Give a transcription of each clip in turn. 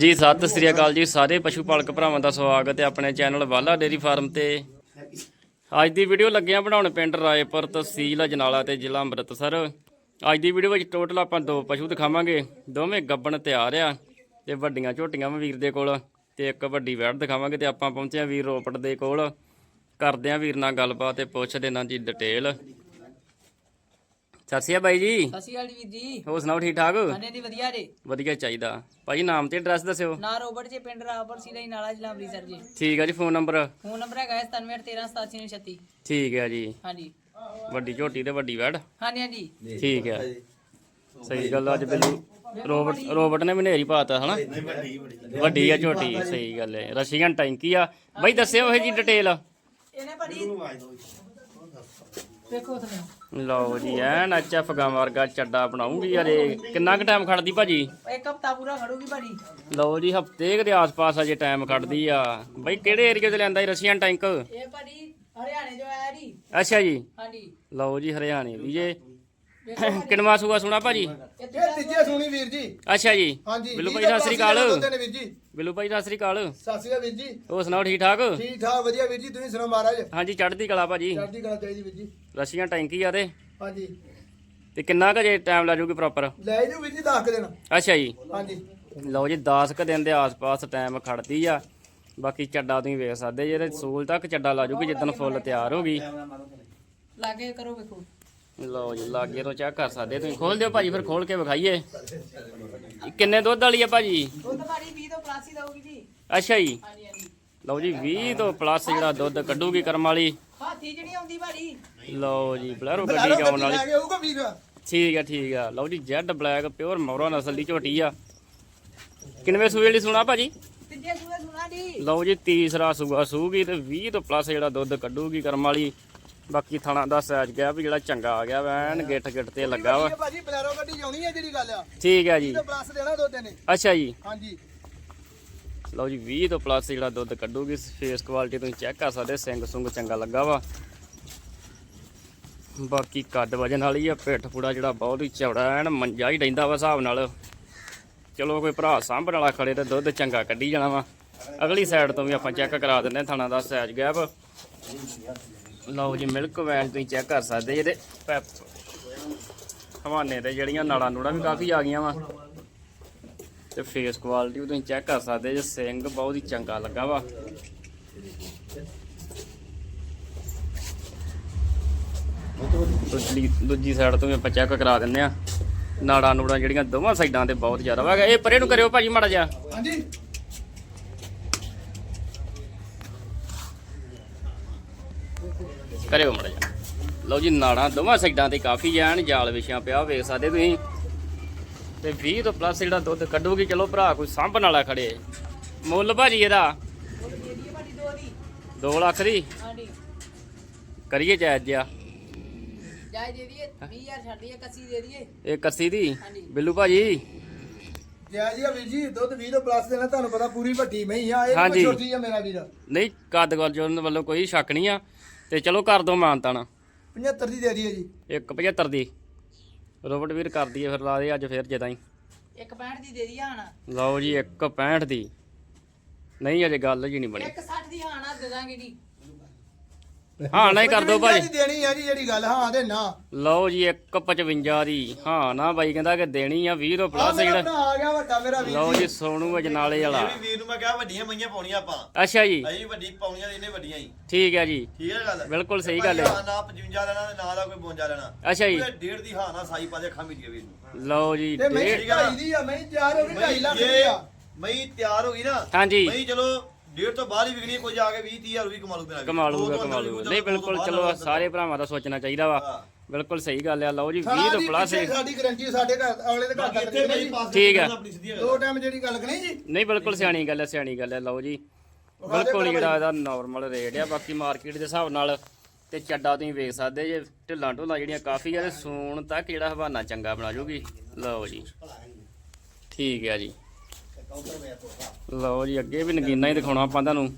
ਜੀ, ਸਤਿ ਸ੍ਰੀ ਅਕਾਲ ਜੀ, ਸਾਰੇ ਪਸ਼ੂ ਪਾਲਕ ਭਰਾਵਾਂ ਦਾ ਸਵਾਗਤ ਹੈ ਆਪਣੇ ਚੈਨਲ ਵਾਲਾ ਡੇਰੀ ਫਾਰਮ ਤੇ। ਅੱਜ ਦੀ ਵੀਡੀਓ ਲੱਗਿਆ ਬਣਾਉਣ ਪਿੰਡ ਰਾਏਪੁਰ ਤਹਿਸੀਲ ਅਜਨਾਲਾ ਤੇ ਜ਼ਿਲ੍ਹਾ ਅੰਮ੍ਰਿਤਸਰ। ਅੱਜ ਦੀ ਵੀਡੀਓ ਵਿੱਚ ਟੋਟਲ ਆਪਾਂ ਦੋ ਪਸ਼ੂ ਦਿਖਾਵਾਂਗੇ, ਦੋਵੇਂ ਗੱਬਣ ਤਿਆਰ ਆ ਤੇ ਵੱਡੀਆਂ ਝੋਟੀਆਂ ਵੀ ਵੀਰ ਦੇ ਕੋਲ ਤੇ ਇੱਕ ਵੱਡੀ ਵੈੜ ਦਿਖਾਵਾਂਗੇ ਤੇ ਆਪਾਂ ਪਹੁੰਚੇ ਆ ਵੀਰ ਰੋਪੜ ਦੇ ਕੋਲ। ਕਰਦੇ ਆ ਵੀਰ ਨਾਲ ਗੱਲਬਾਤ ਤੇ ਪੁੱਛਦੇ ਨਾ ਜੀ ਡਿਟੇਲ ਸਤਿ ਸ਼੍ਰੀ ਅਕਾਲ ਬਾਈ ਜੀ। ਸਤਿ ਸ਼੍ਰੀ ਅਕਾਲ ਜੀ ਵੀਰ ਜੀ। ਹੋਰ ਸੁਣਾਓ ਠੀਕ ਠਾਕ? ਹਾਂਜੀ ਦੀ ਵਧੀਆ ਜੀ। ਵਧੀਆ ਚਾਹੀਦਾ। ਭਾਈ ਨਾਮ ਤੇ ਐਡਰੈਸ ਦੱਸਿਓ। ਨਾ ਰੋਬਟ ਜੀ ਪਿੰਡ ਰਾਪਰ ਸਿਲਾ ਨਾਲਾ ਜ਼ਿਲ੍ਹਾ ਅੰਮ੍ਰਿਤਸਰ ਜੀ। ਠੀਕ ਆ ਜੀ ਫੋਨ ਨੰਬਰ? ਫੋਨ ਨੰਬਰ ਹੈਗਾ 97138736 ਠੀਕ ਹੈ ਜੀ। ਹਾਂਜੀ। ਵੱਡੀ ਝੋਟੀ ਤੇ ਵੱਡੀ ਵੈੜ। ਹਾਂਜੀ ਹਾਂਜੀ। ਠੀਕ ਹੈ ਸਹੀ ਗੱਲ ਆ, ਅੱਜ ਬਿੱਲੂ ਰੋਬਟ ਰੋਬਟ ਨੇ ਮਨੇਰੀ ਪਾਤਾ ਹਨਾ? ਵੱਡੀ ਆ ਝੋਟੀ ਸਹੀ ਗੱਲ ਹੈ। ਰਸ਼ੀਅਨ ਟੈਂਕੀ ਆ। ਬਾਈ ਦੱਸਿਓ ਇਹ ਜੀ ਡਿਟੇਲ ਇਹਨੇ ਭਾਜੀ ਤੁਸੀਂ ਲਓ ਜੀ ਐਨ ਐਚਐਫ ਗਾਂ ਵਰਗਾ ਚੱਡਾ ਬਣਾਉਂਗੀ ਯਾਰ ਇਹ ਕਿੰਨਾ ਕੁ ਟਾਈਮ ਖੜਦੀ ਭਾਜੀ? ਇੱਕ ਹਫਤਾ ਪੂਰਾ ਖੜੂਗੀ ਭਾਜੀ। ਲਓ ਜੀ ਹਫ਼ਤੇ ਦੇ ਆਸ-ਪਾਸ ਅਜੇ ਟਾਈਮ ਖੜਦੀ ਆ। ਬਾਈ ਕਿਹੜੇ ਏਰੀਆ 'ਚ ਲੈਂਦਾ ਇਹ ਰਸ਼ੀਅਨ ਟੈਂਕ? ਇਹ ਭਾਜੀ ਹਰਿਆਣੇ ਜੋ ਆਇਆ ਜੀ। ਅੱਛਾ ਜੀ। ਹਾਂਜੀ। ਲਓ ਜੀ ਹਰਿਆਣੇ ਦੀ ਜੇ। ਵੇਖੋ ਕਿੰਨਵਾ ਸੂਆ ਸੁਣਾ ਭਾਜੀ? ਇਹ ਤੀਜੇ ਸੁਣੀ ਵੀਰ ਜੀ। ਅੱਛਾ ਜੀ। ਹਾਂਜੀ ਬਿੱਲੂ ਭਾਈ ਦਾ ਸਤਿ ਸ੍ਰੀ ਅਕਾਲ। ਵੀਰ ਜੀ। ਬਿੱਲੂ ਭਾਈ ਸਤਿ ਸ੍ਰੀ ਅਕਾਲ। ਸਤਿ ਸ੍ਰੀ ਅਕਾਲ ਵੀਰ ਜੀ। ਹੋਰ ਸੁਣਾਓ ਠੀਕ ਠਾਕ? ਠੀਕ ਠਾਕ ਵਧੀਆ ਵੀਰ ਜੀ ਤੁਸੀਂ ਸੁਣਾਓ ਮਹਾਰਾਜ? ਹਾਂਜੀ ਚੜ੍ਹਦੀ ਕਲਾ ਭਾਜੀ। ਚੜ੍ਹਦੀ ਕਲਾ ਚਾਹੀਦੀ ਵੀਰ ਜੀ। ਰਸ਼ੀਆਂ ਟੈਂਕੀ ਆ ਤੇ। ਹਾਂਜੀ। ਤੇ ਕਿੰਨਾ ਕੁ ਜੇ ਟਾਈਮ ਲਾ ਜੂਗੀ ਪ੍ਰੋਪਰ ਲੈ ਜਾਓ ਵੀਰ ਜੀ ਦੱਸ ਕੇ ਦੇਣਾ ਅੱਛਾ ਜੀ। ਹਾਂਜੀ। ਲਓ ਜੀ 10 ਕ ਦਿਨ ਦੇ ਆਸ-ਪਾਸ ਟਾਈਮ ਖੜਦੀ ਆ। ਬਾਕੀ ਚੱਡਾ ਤੁਸੀਂ ਵੇਖ ਸਕਦੇ ਜੇ ਇਹਦੇ ਸੂਲ ਤੱਕ ਚੱਡਾ ਲਾ ਜੂਗੀ ਜਿੱਦਣ ਫੁੱਲ ਤਿਆਰ ਹੋ ਗਈ। ਲਾਗੇ ਕਰੋ ਵੇਖੋ। ਲਓ ਜੀ ਲਾਗੇ ਤੋਂ ਚੈੱਕ ਕਰ ਸਕਦੇ ਤੁਸੀਂ ਖੋਲ ਦਿਓ ਭਾਜੀ ਫਿਰ ਖੋਲ ਕੇ ਵਿਖਾਈਏ। ਇਹ ਕਿੰਨੇ ਦੁੱਧ ਵਾਲੀ ਆ ਭਾਜੀ? ਦੁੱਧ ਭਾਜੀ 20 ਤੋਂ ਪਲਾਸੀ ਦਊਗੀ ਜੀ। ਅੱਛਾ ਜੀ। ਲਓ ਜੀ 20 ਤੋਂ ਪਲੱਸ ਜਿਹੜਾ ਦੁੱਧ ਕੱਢੂਗੀ ਕਰਮ ਵਾਲੀ। ਹਾਥੀ ਜਿਹੜੀ ਆਉਂਦੀ ਭਾਜੀ। ਲਓ ਜੀ ਬਲੈਰੋ ਬੁਲਾ ਗੱਡੀ ਜਾਉਣ ਵਾਲੀ। ਠੀਕ ਆ ਠੀਕ ਆ। ਲਓ ਜੀ ਜੈਡ ਬਲੈਕ ਪਿਓਰ ਮੌਰਾ ਨਸਲ ਦੀ ਝੋਟੀ ਆ। ਕਿੰਨਵੇਂ ਸੂਏ ਵਾਲੀ ਸੁਣਾ ਭਾਜੀ? ਤੀਜੇ ਸੂਏ ਸੁਣਾ ਜੀ। ਲਓ ਜੀ ਤੀਸਰਾ ਸੂਆ ਸੂਗੀ ਤੇ 20 ਤੋਂ ਪਲੱਸ ਜਿਹੜਾ ਦੁੱਧ ਕੱਢੂਗੀ ਕਰਮ ਵਾਲੀ। ਬਾਕੀ ਥਣਾ ਦਾ ਸਾਈਜ਼ ਗਿਆ ਵੀ ਜਿਹੜਾ ਚੰਗਾ ਆ ਗਿਆ ਵੈਨ ਗਿੱਟ ਗਿੱਟ ਤੇ ਲੱਗਾ ਵਾ। ਇਹ ਭਾਜੀ ਬਲੈਰੋ ਗੱਡੀ ਜਾਉਣੀ ਹੈ ਜਿਹੜੀ ਗੱਲ ਆ। ਠੀਕ ਹੈ ਜੀ। ਤੇ ਪਲੱਸ ਦੇਣਾ ਦੁੱਧ ਨੇ ਅੱਛਾ ਜੀ। ਹਾਂਜੀ। ਲਓ ਜੀ 20 ਤੋਂ ਪਲੱਸ ਜਿਹੜਾ ਦੁੱਧ ਕੱਢੂਗੀ ਫੇਸ ਕੁਆਲਿਟੀ ਤੁਸੀਂ ਚੈੱਕ ਕਰ ਸਕਦੇ ਸਿੰਘ ਸੁੰਗ ਚੰਗਾ ਲੱਗਾ ਵਾ। ਬਾਕੀ ਕੱਦ ਵਜਨ ਵਾਲੀ ਆ ਪਿੱਠ ਪੂੜਾ ਜਿਹੜਾ ਬਹੁਤ ਹੀ ਚੌੜਾ ਐਨ ਮੰਜਾ ਹੀ ਰਹਿੰਦਾ ਵਾ ਹਿਸਾਬ ਨਾਲ। ਚਲੋ ਕੋਈ ਭਰਾ ਸਾਂਭਣ ਵਾਲਾ ਖੜੇ ਤੇ ਦੁੱਧ ਚੰਗਾ ਕੱਢੀ ਜਾਣਾ ਵਾ। ਅਗਲੀ ਸਾਈਡ ਤੋਂ ਵੀ ਆਪਾਂ ਚੈੱਕ ਕਰਾ ਦਿੰਦੇ ਥਣਾ ਦਾ ਸਾਈਜ਼ ਗੈਪ। ਲਓ ਜੀ ਮਿਲਕ ਵੈਨ ਤੁਸੀਂ ਚੈੱਕ ਕਰ ਸਕਦੇ ਜਿਹਦੇ ਪੈਪ ਹਵਾਨੇ ਤੇ ਜਿਹੜੀਆਂ ਨਾੜਾਂ ਨੂੜਾਂ ਵੀ ਕਾਫੀ ਆ ਗਈਆਂ ਵਾ। ਤੇ ਫੇਸ ਕੁਆਲਿਟੀ ਤੁਸੀਂ ਚੈੱਕ ਕਰ ਸਕਦੇ ਜੇ ਸਿੰਗ ਬਹੁਤ ਹੀ ਚੰਗਾ ਲੱਗਾ ਵਾ। ਦੂਜੀ ਦੂਜੀ ਸਾਈਡ ਤੋਂ ਵੀ ਆਪਾਂ ਚੈੱਕ ਕਰਾ ਦਿੰਨੇ ਆ। ਨਾੜਾਂ ਨੂੜਾਂ ਜਿਹੜੀਆਂ ਦੋਵਾਂ ਸਾਈਡਾਂ ਤੇ ਬਹੁਤ ਜ਼ਿਆਦਾ ਵਾ। ਇਹ ਪਰੇ ਨੂੰ ਕਰਿਓ ਭਾਜੀ ਮਾੜਾ ਜਿਹਾ। ਹਾਂਜੀ। ਕਰਿਓ ਮਾੜਾ ਜਿਹਾ। ਲਓ ਜੀ ਨਾੜਾਂ ਦੋਵਾਂ ਸਾਈਡਾਂ ਤੇ ਕਾਫੀ ਐਨ ਜਾਲ ਵਿਛਿਆ ਪਿਆ ਵੇਖ ਸਕਦੇ ਤੁਸੀਂ। ਤੇ 20 ਤੋਂ ਪਲੱਸ ਜਿਹੜਾ ਦੁੱਧ ਕੱਢੂਗੀ ਚਲੋ ਭਰਾ ਕੋਈ ਸਾਂਭਣ ਵਾਲਾ ਖੜੇ। ਮੁੱਲ ਭਾਜੀ ਇਹਦਾ? ਉਹ ਦੇ ਦਈਏ ਭਾਜੀ ਦੋ ਦੀ 2 ਲੱਖ ਦੀ? ਹਾਂਜੀ ਕਰੀਏ ਜਾਇਜ਼ ਜਿਆ ਜਾਇ ਦੇ ਦਈਏ 20000 ਛੱਡ ਦਈਏ 81 ਦੇ ਦਈਏ। ਇਹ ਕੱਸੀ ਦੀ? ਹਾਂਜੀ। ਬਿੱਲੂ ਭਾਜੀ? ਜੈ ਜੀ ਆ ਵੀਰ ਜੀ ਦੁੱਧ 20 ਤੋਂ ਪਲੱਸ ਦੇਣਾ ਤੁਹਾਨੂੰ ਪਤਾ ਪੂਰੀ ਵੱਡੀ ਮਹੀਂ ਆ ਇਹ ਛੋਟੀ ਆ ਮੇਰਾ ਵੀਰ। ਨਹੀਂ ਕੱਦ ਗੱਲ ਜੋਨ ਵੱਲੋਂ ਕੋਈ ਸ਼ੱਕ ਨਹੀਂ ਆ। ਤੇ ਚਲੋ ਕਰ ਦੋ ਮਾਨਤਾਣਾ 75 ਦੀ ਦੇ ਦਈਏ ਜੀ। ਇੱਕ 75 ਦੀ। ਰੋਬਟ ਵੀਰ ਕਰ ਦਈਏ ਫਿਰ ਲਾ ਦੇ ਅੱਜ ਫਿਰ ਜਦਾਂ ਹੀ। ਇੱਕ 65 ਦੀ ਦੇ ਦਈਏ ਹਣ ਲਓ ਜੀ ਇੱਕ 65 ਦੀ। ਨਹੀਂ ਅਜੇ ਗੱਲ ਜੀ ਨਹੀਂ ਬਣੀ। ਇੱਕ 60 ਦੀ ਹਾਣਾ ਦੇ ਦਾਂਗੇ ਜੀ। ਹਾਂ ਨਹੀਂ ਕਰ ਦੋ ਭਾਜੀ ਦੇਣੀ ਆ ਜੀ ਜਿਹੜੀ ਗੱਲ ਹਾਂ ਤੇ ਨਾ। ਲਓ ਜੀ ਇੱਕ 55 ਦੀ। ਹਾਂ ਨਾ ਬਾਈ ਕਹਿੰਦਾ ਕਿ ਦੇਣੀ ਆ 20 ਤੋਂ ਪਲੱਸ ਜਿਹੜਾ ਭਰਾ ਆ ਗਿਆ ਵੱਡਾ ਮੇਰਾ ਵੀਰ ਲਓ ਜੀ ਸੋਨੂ ਅਜਨਾਲੇ ਵਾਲਾ। ਇਹ ਵੀ ਵੀਰ ਨੂੰ ਮੈਂ ਕਿਹਾ ਵੱਡੀਆਂ ਮਈਆਂ ਪਾਉਣੀਆਂ ਆਪਾਂ। ਅੱਛਾ ਜੀ। ਅਸੀਂ ਵੱਡੀ ਪਾਉਣੀਆਂ ਤੇ ਇਹਨੇ ਵੱਡੀਆਂ ਹੀ। ਠੀਕ ਹੈ ਜੀ। ਠੀਕ ਹੈ ਗੱਲ? ਬਿਲਕੁਲ ਸਹੀ ਗੱਲ ਹੈ। ਹਾਂ ਨਾ 55 ਲੈਣਾ ਤੇ ਨਾ ਦਾ ਕੋਈ 52 ਲੈਣਾ। ਅੱਛਾ ਜੀ। ਪੂਰੇ ਡੇਢ ਦੀ ਹਾਂ ਨਾ ਸਾਈ ਪਾ ਦੇ ਖਾਮੀ ਦੀ ਵੀਰ ਨੂੰ। ਲਓ ਜੀ ਤੇ ਮੈਂ ਡੇਢ- ਠੀਕ ਆ। ਢਾਈ ਦੀ ਆ ਮੈਂ ਤਿਆਰ ਹੋ ਗਈ 2.5 ਲੱਖ ਜੇ ਦੀ ਆ। ਮਈ ਤਿਆਰ ਹੋ ਗਈ ਨਾ ਹਾਂਜੀ। ਮਈ ਚਲੋ ਡੇਢ ਤੋਂ ਬਾਅਦ ਹੀ ਵਿਕਣੀ ਕੋਈ ਜਾ ਕੇ 20 30000 ਵੀ। ਕਮਾ ਲੂਗਾ ਕਮਾ ਲੂਗਾ ਕਮਾ ਲੂਗਾ ਨਹੀਂ ਬਿਲਕੁਲ ਚਲੋ ਸਾਰੇ ਭਰਾਵਾਂ ਦਾ ਸੋਚਣਾ ਚਾਹੀਦਾ ਵਾ। ਬਿਲਕੁਲ ਸਹੀ ਗੱਲ ਆ ਲਓ ਜੀ 20 ਤੋਂ ਪਲੱਸ ਸਾਡੀ ਗਾਰੰਟੀ ਸਾਡੇ ਘਰ ਅਗਲੇ ਦੇ ਘਰ ਤੱਕ ਨਹੀਂ ਠੀਕ ਸਿੱਧੀ ਦੋ ਟਾਈਮ ਜਿਹੜੀ ਗੱਲ ਕਰੀ ਜੀ। ਨਹੀਂ ਬਿਲਕੁਲ ਸਿਆਣੀ ਗੱਲ ਹੈ ਸਿਆਣੀ ਗੱਲ ਹੈ ਲਓ ਜੀ। ਬਿਲਕੁਲ ਜਿਹੜਾ ਇਹਦਾ ਨਾਰਮਲ ਰੇਟ ਆ ਬਾਕੀ ਮਾਰਕੀਟ ਦੇ ਹਿਸਾਬ ਨਾਲ ਤੇ ਚੱਡਾ ਤੁਸੀਂ ਵੇਖ ਸਕਦੇ ਜੇ ਢਿੱਲਾਂ ਢੋਲਾਂ ਜਿਹੜੀਆਂ ਕਾਫੀ ਆ ਤੇ ਸੂਣ ਤੱਕ ਜਿਹੜਾ ਹਵਾਨਾ ਚੰਗਾ ਬਣਾ ਜੂਗੀ। ਲਓ ਜੀ। ਠੀਕ ਹੈ ਜੀ। ਲਓ ਜੀ ਅੱਗੇ ਵੀ ਨਗੀਨਾ ਹੀ ਦਿਖਾਉਣਾ ਆਪਾਂ ਤੁਹਾਨੂੰ।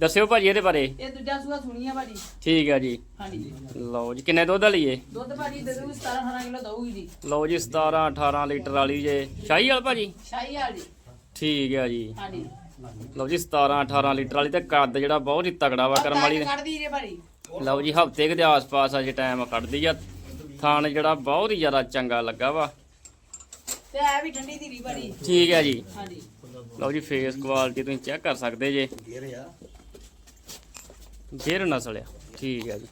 ਦੱਸਿਓ ਭਾਜੀ ਇਹਦੇ ਬਾਰੇ। ਇਹ ਦੂਜਾ ਸੂਆ ਸੁਣੀ ਆ ਭਾਜੀ। ਠੀਕ ਹੈ ਜੀ। ਹਾਂਜੀ। ਲਓ ਜੀ ਕਿੰਨੇ ਦੁੱਧ ਵਾਲੀ ਏ? ਦੁੱਧ ਭਾਜੀ ਦੇ ਦੂਗੀ 17 18 ਕਿਲੋ ਦਊਗੀ ਜੀ। ਲਓ ਜੀ 17 18 ਲੀਟਰ ਵਾਲੀ ਜੇ। ਸ਼ਾਹੀ ਵਾਲ ਭਾਜੀ? ਸ਼ਾਹੀ ਵਾਲੀ ਠੀਕ ਹੈ ਜੀ। ਹਾਂਜੀ। ਲਓ ਜੀ 17 18 ਲੀਟਰ ਵਾਲੀ ਤੇ ਕੱਦ ਜਿਹੜਾ ਬਹੁਤ ਹੀ ਤਗੜਾ ਵਾ ਕਰਮ ਵਾਲੀ ਕੱਢਦੀ ਜੇ ਭਾਜੀ। ਲਓ ਜੀ ਹਫ਼ਤੇ ਦੇ ਆਸ-ਪਾਸ ਅਜੇ ਟਾਈਮ ਕੱਢਦੀ ਆ। ਥਾਣ ਜਿਹੜਾ ਬਹੁਤ ਹੀ ਜ਼ਿਆਦਾ ਚੰਗਾ ਲੱਗਾ ਵਾ। ਤੇ ਐ ਵੀ ਠੰਡੀ ਧੀਰੀ ਭਾਜੀ। ਠੀਕ ਹੈ ਜੀ। ਹਾਂਜੀ। ਲਓ ਜੀ ਫੇਸ ਕੁਆਲਿਟੀ ਤੁਸੀਂ ਚੈੱਕ ਕਰ ਸਕਦੇ ਜੇ। ਗੇਰ ਨਸਲ ਆ ਠੀਕ ਹੈ ਜੀ।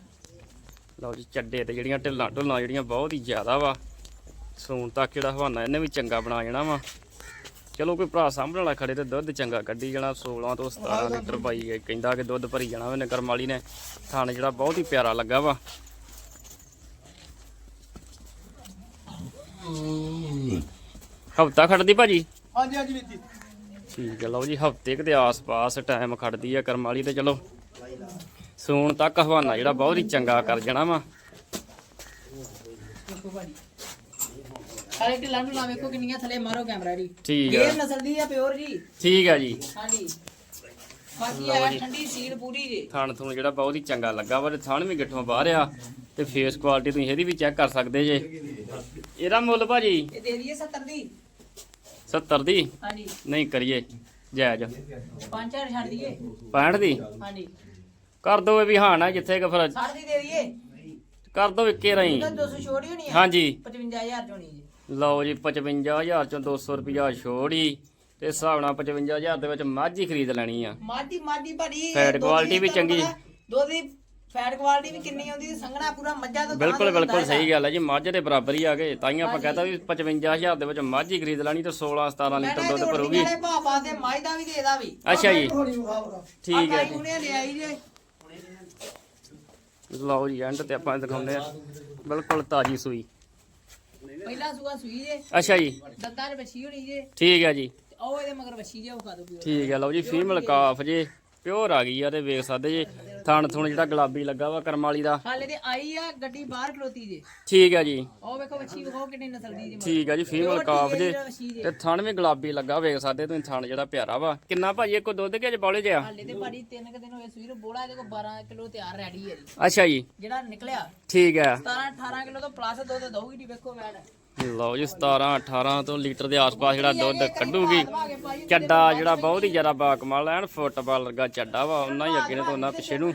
ਲਓ ਜੀ, ਚੱਡੇ ਤੇ ਜਿਹੜੀਆਂ ਢਿੱਲਾਂ ਢੁੱਲਾਂ ਜਿਹੜੀਆਂ ਬਹੁਤ ਹੀ ਜ਼ਿਆਦਾ ਵਾ। ਸੂਣ ਤੱਕ ਜਿਹੜਾ ਹਵਾਨਾ ਇਹਨੇ ਵੀ ਚੰਗਾ ਬਣਾ ਜਾਣਾ ਵਾ। ਚਲੋ ਕੋਈ ਭਰਾ ਸਾਂਭਣ ਵਾਲਾ ਖੜੇ ਤੇ ਦੁੱਧ ਚੰਗਾ ਕੱਢੀ ਜਾਣਾ 16 ਤੋਂ 17 ਲੀਟਰ ਪਾਈ ਹੈ ਕਹਿੰਦਾ ਕਿ ਦੁੱਧ ਭਰੀ ਜਾਣਾ ਉਹਨੇ ਕਰਮ ਵਾਲੀ ਨੇ। ਥਾਣ ਜਿਹੜਾ ਬਹੁਤ ਹੀ ਪਿਆਰਾ ਲੱਗਾ ਵਾ। ਹਫਤਾ ਖੜਦੀ ਭਾਜੀ? ਹਾਂਜੀ ਹਾਂਜੀ ਵੀਰ ਜੀ। ਠੀਕ ਹੈ ਲਓ ਜੀ ਹਫ਼ਤੇ ਕੁ ਦੇ ਆਸ-ਪਾਸ ਟਾਈਮ ਖੜਦੀ ਆ ਕਰਮ ਵਾਲੀ ਤੇ ਚਲੋ। ਸੂਣ ਤੱਕ ਹਵਾਨਾ ਜਿਹੜਾ ਬਹੁਤ ਹੀ ਚੰਗਾ ਕਰ ਜਾਣਾ ਵਾ। ਦੇਖੋ ਭਾਜੀ ਸਾਰੇ ਢਿੱਲਾਂ ਢੁੱਲਾਂ ਵੇਖੋ ਕਿੰਨੀਆਂ ਥੱਲੇ ਮਾਰੋ ਕੈਮਰਾ ਜੀ। ਠੀਕ ਇਹ ਹੈ ਨਸਲ ਦੀ ਆ ਪਿਓਰ ਜੀ। ਠੀਕ ਹੈ ਜੀ। ਹਾਂਜੀ। ਬਾਕੀ ਆ ਠੰਡੀ ਸੀਲ ਪੂਰੀ ਜੀ। ਥਣ ਥਣ ਜਿਹੜਾ ਬਹੁਤ ਹੀ ਚੰਗਾ ਲੱਗਾ ਵਾ ਤੇ ਥਣ ਵੀ ਗਿੱਠੋਂ ਬਾਹਰ ਆ ਤੇ ਫੇਸ ਕੁਆਲਿਟੀ ਤੁਸੀਂ ਇਹਦੀ ਵੀ ਚੈੱਕ ਕਰ ਸਕਦੇ ਜੇ। ਇਹਦਾ ਮੁੱਲ ਭਾਜੀ? ਇਹ ਦੇ ਦਈਏ 70 ਦੀ। 70 ਦੀ? ਹਾਂਜੀ। ਨਹੀਂ ਕਰੀਏ ਜਾਇਜ਼। 5000 ਛੱਡ ਦਈਏ। 65 ਦੀ? ਹਾਂਜੀ। ਕਰ ਦੋ ਇਹ ਵੀ ਹਾਂ ਨਾ ਜਿੱਥੇ ਕਿ ਫਿਰ 60 ਦੀ ਦੇ ਦਈਏ। ਕਰ ਦੋ ਇੱਕੇ ਰਹੀ। ਤਾਂ 200 ਛੋੜ ਹੀ ਹੋਣੀ ਆ। ਹਾਂਜੀ। 55000 ਚ ਹੋਣੀ ਜੀ। ਲਓ ਜੀ 55000 ਚੋਂ 200 ਰੁਪਿਆ ਛੋੜੀ। ਤੇ ਹਿਸਾਬ ਨਾਲ 55000 ਦੇ ਵਿੱਚ ਮੱਝ ਹੀ ਖਰੀਦ ਲੈਣੀ ਆ। ਮਾਦੀ ਮਾਦੀ ਭਾਜੀ Fat quality ਵੀ ਚੰਗੀ। ਦੁੱਧ ਦੀ ਫੈਟ ਕੁਆਲਿਟੀ ਵੀ ਕਿੰਨੀ ਆਉਂਦੀ ਸੀ ਸੰਘਣਾ ਪੂਰਾ ਮੱਝਾਂ ਤੋਂ ਬਿਲਕੁਲ ਬਿਲਕੁਲ ਸਹੀ ਗੱਲ ਹੈ ਜੀ ਮੱਝ ਦੇ ਬਰਾਬਰ ਹੀ ਆ ਗਏ। ਤਾਂ ਹੀ ਆਪਾਂ। ਕਹਤਾ ਵੀ 55000 ਦੇ ਵਿੱਚ ਮੱਝ ਹੀ ਖਰੀਦ ਲੈਣੀ ਤੇ 16 17 ਲੀਟਰ ਦੁੱਧ ਭਰੂਗੀ। ਭਾਪਾ ਦੇ ਮਾਈ ਦਾ ਵੀ ਤੇ ਇਹਦਾ ਵੀ। ਅੱਛਾ ਜੀ। ਠੀਕ ਹੈ ਜੀ। ਹੁਣੇ ਲਿਆਈ ਜੇ। ਲਓ ਜੀ ਐਂਡ ਤੇ ਆਪਾਂ ਦਿਖਾਉਂਦੇ ਆ ਬਿਲਕੁਲ ਤਾਜੀ ਸੂਈ। ਪਹਿਲਾ ਸੂਆ ਸੂਈ ਜੇ। ਅੱਛਾ ਜੀ। ਦੰਦਾਂ ਦੇ ਬੱਚੀ ਹੋਣੀ ਜੇ। ਠੀਕ ਹੈ ਜੀ। ਉਹ ਇਹਦੇ ਮਗਰ ਬੱਚੀ ਜੇ ਉਹ ਖਾ ਦੋ ਠੀਕ ਹੈ ਲਓ ਜੀ ਫੀਮੇਲ ਕਾਫ ਜੇ। ਪਿਓਰ ਆ ਗਈ ਆ ਤੇ ਵੇਖ ਸਕਦੇ ਜੀ। ਥਣ ਥੁਣ ਜਿਹੜਾ ਗੁਲਾਬੀ ਲੱਗਾ ਵਾ ਕਰਮ ਵਾਲੀ ਦਾ। ਹਾਲੇ ਤੇ ਆਈ ਆ ਗੱਡੀ ਬਾਹਰ ਖਲੋਤੀ ਜੇ। ਠੀਕ ਹੈ ਜੀ। ਉਹ ਵੇਖੋ ਬੱਚੀ ਵੇਖੋ ਕਿੰਨੀ ਨਸਲ ਦੀ ਜੇ। ਠੀਕ ਹੈ ਜੀ ਫੀਮੇਲ ਕਾਫ ਜੇ। ਵੱਛੀ। ਤੇ ਥਣ ਵੀ ਗੁਲਾਬੀ ਲੱਗਾ ਵੇਖ ਸਕਦੇ ਤੁਸੀਂ ਥਣ ਜਿਹੜਾ ਪਿਆਰਾ ਵਾ। ਕਿੰਨਾ ਭਾਜੀ ਇੱਕੋ ਦੁੱਧ ਕੇ ਅੱਜ ਬੌਲੇ ਜਿਆ? ਹਾਲੇ ਤੇ ਭਾਜੀ ਤਿੰਨ ਕੁ ਦਿਨ ਹੋਏ ਸੂਰ ਬੋਲਾ ਇਹਦੇ ਕੋਲ 12 ਕਿਲੋ ਤਿਆਰ ਰੈਡੀ ਹੈ ਜੀ। ਅੱਛਾ ਜੀ। ਜਿਹੜਾ ਨਿਕਲਿਆ ਠੀਕ ਹੈ 17 18 ਕਿਲੋ ਤੋਂ ਪਲੱਸ ਦੁੱਧ ਦਊਗੀ ਜੀ ਵੇਖੋ ਵੈਣ। ਲਓ ਜੀ 17 18 ਤੋਂ ਲੀਟਰ ਦੇ ਆਸ-ਪਾਸ ਜਿਹੜਾ ਦੁੱਧ ਕੱਢੂਗੀ। ਚੱਡਾ ਜਿਹੜਾ ਬਹੁਤ ਹੀ ਜ਼ਿਆਦਾ ਬਾਕਮਾਲ ਐਨ ਫੁੱਟਬਾਲ ਵਰਗਾ ਚੱਡਾ ਵਾ ਉਹਨਾਂ ਹੀ ਅੱਗੇ ਨੇ ਤੋਂ ਉਹਨਾਂ ਪਿੱਛੇ ਨੂੰ।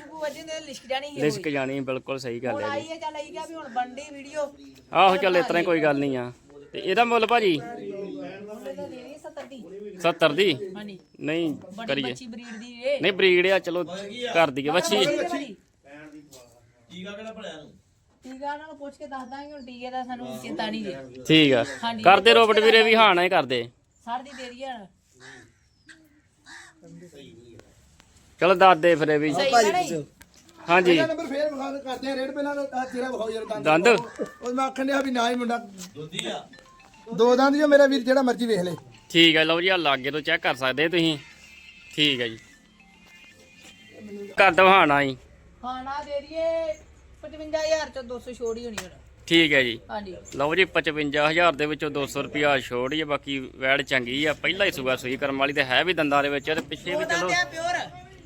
ਲਿਸ਼ਕ ਜਾਣੀ ਬਿਲਕੁਲ ਸਹੀ ਗੱਲ ਹੈ ਜੀ। ਹੈ ਚੱਲ ਆਈ ਗਿਆ ਵੀ ਹੁਣ ਬਣਦੀ ਵੀਡੀਓ ਆਹੋ ਚੱਲ ਇਸ ਤਰ੍ਹਾਂ ਹੀ ਕੋਈ ਗੱਲ ਨਹੀਂ ਆ। ਤੇ ਇਹਦਾ ਮੁੱਲ ਭਾਜੀ? ਉਹਦੇ ਤਾਂ ਦੇ? ਰਹੀ 70 ਦੀ 70 ਦੀ ਹਾਂਜੀ ਨਹੀਂ ਕਰੀਏ। ਬੱਚੀ ਬਰੀਡ ਦੀ ਏ ਨਹੀਂ ਬਰੀਡ ਆ ਚਲੋ ਕਰ ਦਈਏ। ਬੱਚੀ ਟੀਕਾ ਕਿਹੜਾ ਭਲਿਆ ਨੂੰ ਟੀਕਾ ਉਹਨਾਂ ਨੂੰ ਪੁੱਛ ਕੇ ਦੱਸ ਦਾਂਗੇ ਹੁਣ ਟੀਕੇ ਦਾ ਸਾਨੂੰ ਚਿੰਤਾ ਨਹੀਂ ਜੇ ਠੀਕ ਆ। ਹਾਂਜੀ। ਕਰਦੇ ਰੋਬਟ ਵੀਰੇ ਵੀ ਹਾਂ ਨਾ ਹੀ ਕਰਦੇ। ਸਰ ਦੀ ਦੇ ਰਹੀ ਹੈ ਚਲੋ ਦੱਸ ਦੇ ਫਿਰ ਇਹ ਵੀ ਹਾਂਜੀ। ਨੰਬਰ ਫੇਰ ਵਿਖਾ ਦੇ ਕਰਦੇ ਆ ਰੇਟ ਪਹਿਲਾਂ ਆਹ ਚਿਹਰਾ ਵਿਖਾਓ ਯਾਰ ਦੰਦ ਉਹ ਮੈਂ ਆਖਣ ਡਿਆ ਵੀ ਨਾ ਹੀ ਮੁੰਡਾ। ਦੁੱਧੀ ਆ। ਦੋ ਦੰਦ ਜੋ ਮੇਰਾ ਵੀਰ ਜਿਹੜਾ ਮਰਜ਼ੀ ਵੇਖ ਲੈ। ਠੀਕ ਹੈ ਲਓ ਜੀ ਆ ਲਾਗੇ ਤੋਂ ਚੈੱਕ ਕਰ ਸਕਦੇ ਤੁਸੀਂ। ਠੀਕ ਹੈ ਜੀ। ਕਰ ਦੋ ਹੀ ਹਾਂ। ਨਾ ਦੇ ਦਈਏ 55000 ਚੋਂ 200 ਛੋੜ ਹੀ ਹੋਣੀ ਹੁਣ। ਠੀਕ ਹੈ ਜੀ। ਹਾਂਜੀ। ਲਓ ਜੀ 55000 ਦੇ ਵਿੱਚੋਂ 200 ਰੁਪਿਆ ਛੋੜ ਹੀ ਬਾਕੀ ਵੈੜ ਚੰਗੀ ਆ। ਪਹਿਲਾ ਹੀ ਸੂਆ ਸੂਈ ਕਰਮ ਵਾਲੀ ਤੇ ਹੈ ਵੀ ਦੰਦਾਂ ਦੇ ਵਿੱਚ ਤੇ ਪਿੱਛੇ ਵੀ ਚਲੋ ਪਿਓਰ।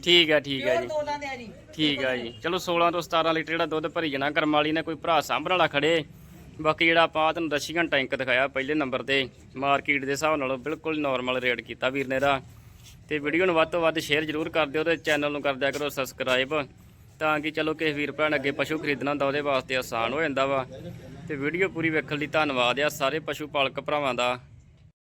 ਠੀਕ ਹੈ ਠੀਕ ਹੈ ਜੀ। ਠੀਕ ਹੈ ਜੀ। ਚਲੋ 16 ਤੋਂ 17 ਲੀਟਰ ਜਿਹੜਾ ਦੁੱਧ ਭਰੀ ਜਾਣਾ ਕਰਮ ਵਾਲੀ ਨੇ ਕੋਈ ਭਰਾ ਸਾਂਭਣ ਵਾਲਾ ਖੜੇ। ਬਾਕੀ ਜਿਹੜਾ ਆਪਾਂ ਤੁਹਾਨੂੰ ਦਸ਼ੀਗਨ ਟੈਂਕ ਦਿਖਾਇਆ ਪਹਿਲੇ ਨੰਬਰ ਤੇ ਮਾਰਕੀਟ ਦੇ ਹਿਸਾਬ ਨਾਲ ਬਿਲਕੁਲ ਨਾਰਮਲ ਰੇਟ ਕੀਤਾ ਵੀਰ ਨੇ ਦਾ ਤੇ ਵੀਡੀਓ ਨੂੰ ਵੱਧ ਤੋਂ ਵੱਧ ਸ਼ੇਅਰ ਜ਼ਰੂਰ ਕਰ ਦਿਓ ਤੇ ਚੈਨਲ ਨੂੰ ਕਰ ਦਿਆ ਕਰੋ ਸਬਸਕ੍ਰਾਈਬ ਤਾਂ ਕਿ ਚਲੋ ਕਿਸੇ ਵੀਰ ਭੈਣ ਅੱਗੇ ਪਸ਼ੂ ਖਰੀਦਣਾ ਹੁੰਦਾ, ਉਹਦੇ ਵਾਸਤੇ ਆਸਾਨ ਹੋ ਜਾਂਦਾ ਵਾ। ਤੇ ਵੀਡੀਓ ਪੂਰੀ ਵੇਖਣ ਲਈ ਧੰਨਵਾਦ ਆ ਸਾਰੇ ਪਸ਼ੂ ਪਾਲਕ ਭਰਾਵਾਂ ਦਾ।